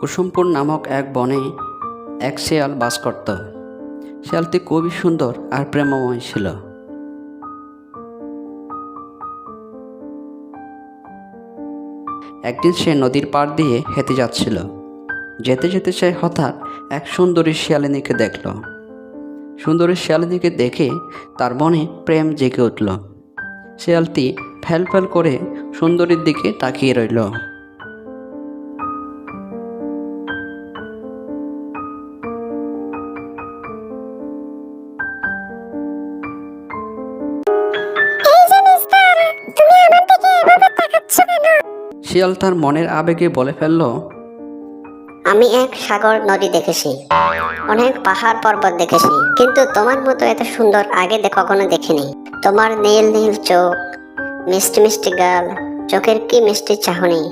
কুসুমপুর নামক এক বনে এক শেয়াল বাস করত। শেয়ালটি খুবই সুন্দর আর প্রেমময় ছিল। একদিন সে নদীর পাড় দিয়ে হেঁটে যাচ্ছিল। যেতে যেতে সে হঠাৎ এক সুন্দরী শিয়ালিনীকে দেখল। সুন্দরী শিয়ালিনীকে দেখে তার মনে প্রেম জেগে উঠল। শিয়ালটি ফ্যাল ফ্যাল করে সুন্দরীর দিকে তাকিয়ে রইল। শিয়াল তার মনের আবেগে বলে ফেলল আমি এক সাগর নদী দেখেছি অনেক পাহাড় পর্বত দেখেছি কিন্তু তোমার মতো এত সুন্দর আগে কখনো দেখিনি। তোমার নীল নীল চোখ মিষ্টি মিষ্টি গাল চোখের কি মিষ্টি চাহনি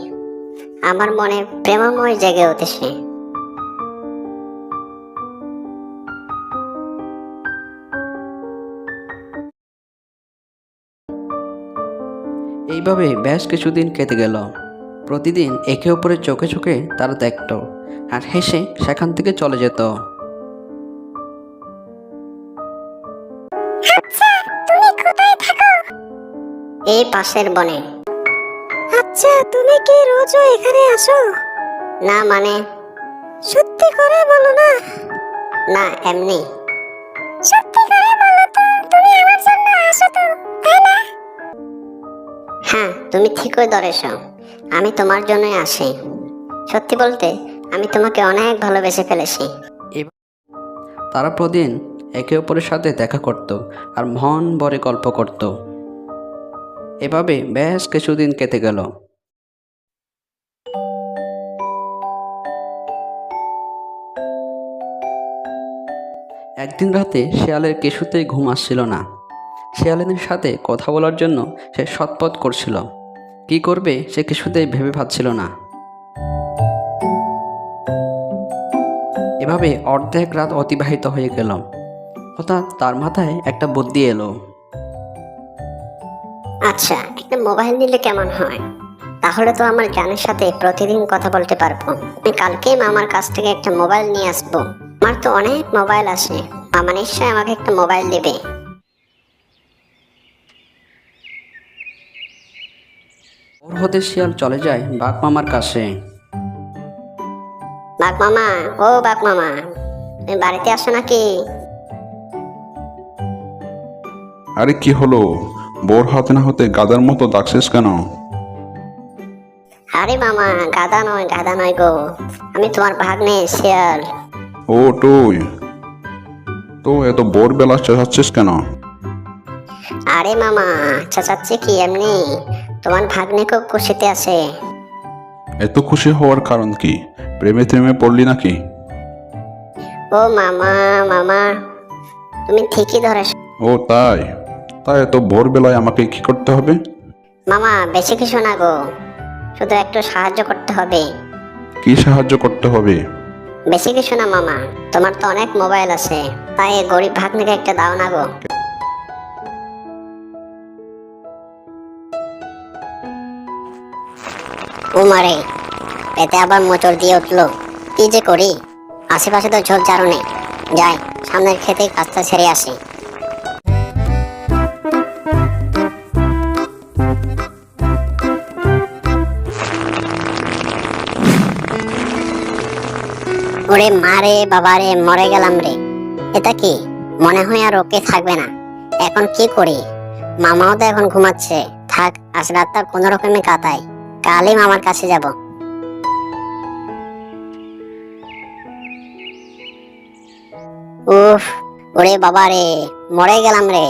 আমার মনে প্রেমময় জেগে উঠেছে। এইভাবে বেশ কিছুদিন কেটে গেল। প্রতিদিন একে অপরের চোখে চোখে তারা দেখত আর হেসে সেখান থেকে চলে যেত। আচ্ছা তুমি এই পাশের বনে। আচ্ছা তুমি কি রোজও এখানে আসো? না মানে? সত্যি করে বলো না। না এমনি। সত্যি করে বলো তো তুমি আমার জন্য আসো তো তাই না? হ্যাঁ তুমি ঠিকই ধরেছ। আমি তোমার জন্যই আসি। সত্যি বলতে, আমি তোমাকে অনেক ভালোবেসে ফেলেছি। তারা প্রতিদিন একে অপরের সাথে দেখা করত আর মন ভরে গল্প করত। এভাবে বেশ কিছুদিন কেটে গেল। একদিন রাতে শেয়ালের কিছুতেই ঘুম আসছিল না। শিয়ালিনীর সাথে কথা বলার জন্য সে সৎপথ করছিল। কি করবে সে কিছুতেই ভেবে পাচ্ছিল না। এভাবে অর্ধেক রাত অতিবাহিত হয়ে গেল। হঠাৎ তার মাথায় একটা বুদ্ধি এলো। আচ্ছা একটা মোবাইল নিলে কেমন হয়? তাহলে তো আমার জানের সাথে প্রতিদিন কথা বলতে পারব। আমি কালকেই মামার কাছ থেকে একটা মোবাইল নিয়ে আসব। আমার তো অনেক মোবাইল আছে। মামা নিশ্চয়ই আমাকে একটা মোবাইল দেবে। ওর হতে শিয়াল চলে যায় বাঘ মামার কাছে। বাঘ মামা ও বাঘ মামা তুমি বাড়িতে আসো নাকি? আরে কি হলো? বোর হাতে না হতে গাদার মতো ডাকছিস কেন? আরে মামা গাদা নয় গাদা নয় গো। আমি তোমার ভাগ্নে শিয়াল। ও তুই। তো এত বোর বেলা চেঁচাচ্ছিস কেন? আরে মামা চাচাচ্ছি কি এমনি? তোমার ভাগ্নে খুব খুশিতে আছে। এত খুশি হওয়ার কারণ কি? প্রেমে প্রেমে পড়লি নাকি? ও মামা মামা তুমি ঠিকই ধরেছ। ও তাই? তাই এত ভোরবেলায় আমাকে কি করতে হবে? মামা বেশি কিছু না গো। শুধু একটু সাহায্য করতে হবে। কি সাহায্য করতে হবে? বেশি কিছু না মামা। তোমার তো অনেক মোবাইল আছে। তাই গরিব ভাগ্নিকে একটা দাও না গো। ও মারে এতে আবার মোচড় দিয়ে উঠল। কি যে করি? আশেপাশে তো ঝোপ নেই। যাই, সামনের খেতে কাজটা ছেড়ে আসি। ওরে মারে বাবারে মরে গেলাম রে। এটা কি? মনে হয় আর ওকে থাকবে না। এখন কি করি? মামাও তো এখন ঘুমাচ্ছে। থাক, আজ রাতটা কোনো রকমে কাটাই। কালই মামার কাছে যাব। উফ, ওরে বাবা রে, মরে গেলাম রে।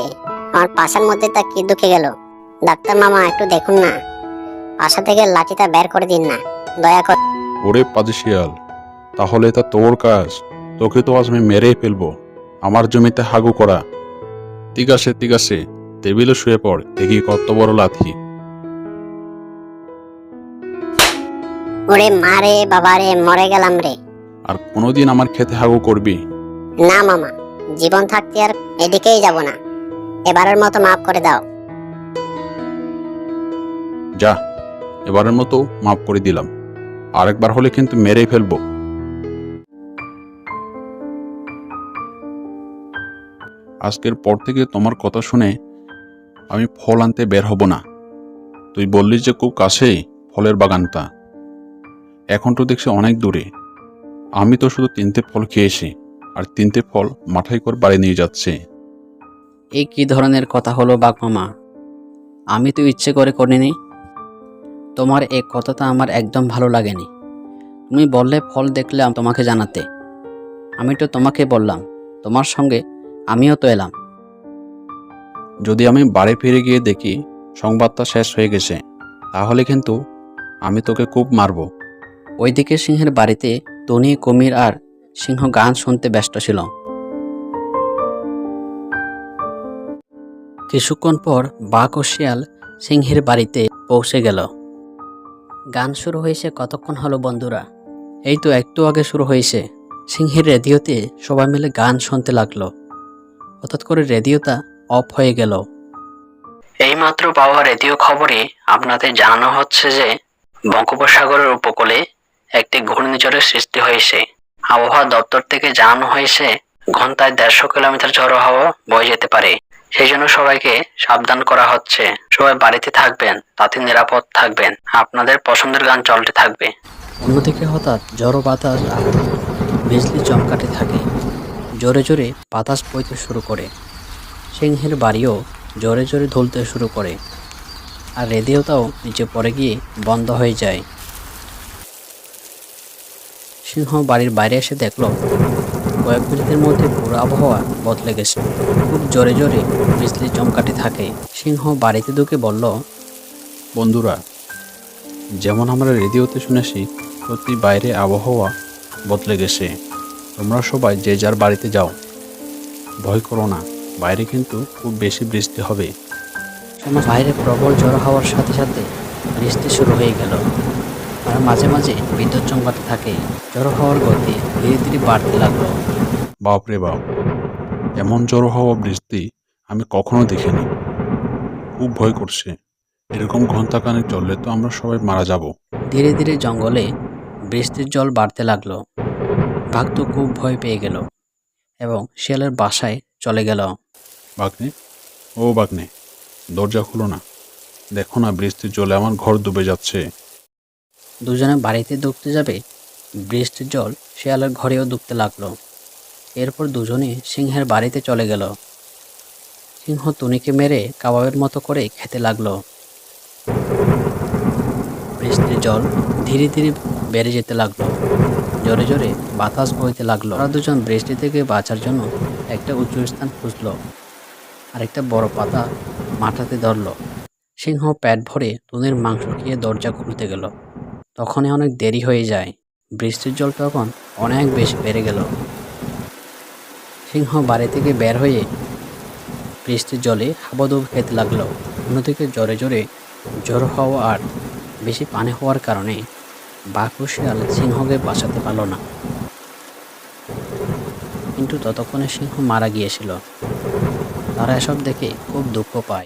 আমার পাশার মধ্যে তা কি ঢুকে গেল? ডাক্তার মামা, একটু দেখুন না। পাশা থেকে লাঠিটা বের করে দিন না, দয়া করে। ওরে পাজি শিয়াল, তাহলে এটা তোর কাজ। তোকে তো আজ আমি মেরেই ফেলব। আমার জমিতে হাগু করা। ঠিক আছে ঠিক আছে টেবিলে শুয়ে পড়, দেখি কত বড় লাথি ওরে মারে বাবারে মরে গেলাম রে। আর কোনোদিন আমার খেতে হাগু করবি? না মামা জীবন থাকতে আর এদিকেই যাব না। এবারের মতো মাফ করে দাও। যা এবারের মতো মাফ করে দিলাম। আরেকবার হলে কিন্তু মেরেই ফেলব। আজকের পর থেকে তোমার কথা শুনে আমি ফল আনতে বের হব না। তুই বললি যে খুব কাছেই ফলের বাগানটা। এখন তো দেখছি অনেক দূরে। আমি তো শুধু তিনটে ফল খেয়েছি আর তিনটে ফল মাথায় করে বাড়ি নিয়ে যাচ্ছে। এই কী ধরনের কথা হলো বাঘমামা আমি তো ইচ্ছে করে করিনি। তোমার এই কথাটা আমার একদম ভালো লাগেনি। তুমি বললে ফল দেখলে তোমাকে জানাতে। আমি তো তোমাকে বললাম তোমার সঙ্গে আমিও তো এলাম। যদি আমি বাড়ি ফিরে গিয়ে দেখি সংবাদটা শেষ হয়ে গেছে তাহলে কিন্তু আমি তোকে খুব মারবো। ওইদিকে সিংহের বাড়িতে টনি কুমির আর সিংহ গান শুনতে ব্যস্ত ছিল। কিছুক্ষণ পর বাঘ ও শিয়াল সিংহের বাড়িতে পৌঁছে গেল। গান শুরু হয়েছে কতক্ষণ হলো বন্ধুরা? এই তো একটু আগে শুরু হয়েছে। সিংহের রেডিওতে সবাই মিলে গান শুনতে লাগল। হঠাৎ করে রেডিওটা অফ হয়ে গেল। এইমাত্র পাওয়া রেডিও খবরে আপনাদের জানানো হচ্ছে যে বঙ্গোপসাগরের উপকূলে একটি ঘূর্ণিঝড়ের সৃষ্টি হয়েছে। আবহাওয়া দপ্তর থেকে জানানো হয়েছে, ঘন্টায় দেড়শো কিলোমিটার ঝড়ো হাওয়া বয়ে যেতে পারে। সেই জন্য সবাইকে সাবধান করা হচ্ছে। সবাই বাড়িতে থাকবেন, তাতে নিরাপদ থাকবেন। আপনাদের পছন্দের গান চলতে থাকবে। অন্যদিকে হঠাৎ ঝড়ো বাতাস বিজলি চমকাতে থাকে। জোরে জোরে বাতাস বইতে শুরু করে। সিংহের বাড়িও জোরে জোরে ধুলতে শুরু করে। আর রেডিওটাও নিচে পড়ে গিয়ে বন্ধ হয়ে যায়। সিংহ বাড়ির বাইরে এসে দেখল কয়েক মিনিটের মধ্যে পুরো আবহাওয়া বদলে গেছে। খুব জোরে জোরে বিজলি চমকাতে থাকে। সিংহ বাড়িতে ঢুকে বলল বন্ধুরা যেমন আমরা রেডিওতে শুনেছি সত্যি বাইরে আবহাওয়া বদলে গেছে। তোমরা সবাই যে যার বাড়িতে যাও। ভয় করো না বাইরে কিন্তু খুব বেশি বৃষ্টি হবে। বাইরে প্রবল ঝড় হওয়ার সাথে সাথে বৃষ্টি শুরু হয়ে গেল। আর মাঝে মাঝে বিদ্যুৎ চমকাতে থাকে জড়ো হওয়ার গতি ধীরে ধীরে বাড়তে লাগল। বাপরে বাপ এমন জড়ো হওয়া বৃষ্টি আমি কখনো দেখিনি। খুব ভয় করছে। এরকম ঘন্টাখানেক চললে তো আমরা সবাই মারা যাব। ধীরে ধীরে জঙ্গলে বৃষ্টির জল বাড়তে লাগল। বাঘ তো খুব ভয় পেয়ে গেল এবং শিয়ালের বাসায় চলে গেল। বাগনে ও বাগনে দরজা খুলো না। দেখো না বৃষ্টির জলে আমার ঘর ডুবে যাচ্ছে। দুজনে বাড়িতে ঢুকতে যাবে, বৃষ্টির জল শেয়ালের ঘরেও ডুবতে লাগল। এরপর দুজনে সিংহের বাড়িতে চলে গেল। সিংহ টুনিকে মেরে কাবাবের মতো করে খেতে লাগল। বৃষ্টির জল ধীরে ধীরে বেড়ে যেতে লাগল। জোরে জোরে বাতাস বইতে লাগল। ওরা দুজন বৃষ্টি থেকে বাঁচার জন্য একটা উঁচু স্থান খুঁজলো আর একটা বড় পাতা মাথাতে ধরলো। সিংহ পেট ভরে টুনির মাংস খেয়ে দরজা খুলতে গেল। তখনই অনেক দেরি হয়ে যায়। বৃষ্টির জল তখন অনেক বেশি বেড়ে গেল। সিংহ বাড়ি থেকে বের হয়ে বৃষ্টির জলে হাবুডুবু খেতে লাগল। অন্যদিকে জোরে জোরে জ্বর হওয়া আর বেশি পানি হওয়ার কারণে বাঘ শিয়াল সিংহকে বাঁচাতে পারল না। কিন্তু ততক্ষণে সিংহ মারা গিয়েছিল। তারা এসব দেখে খুব দুঃখ পায়।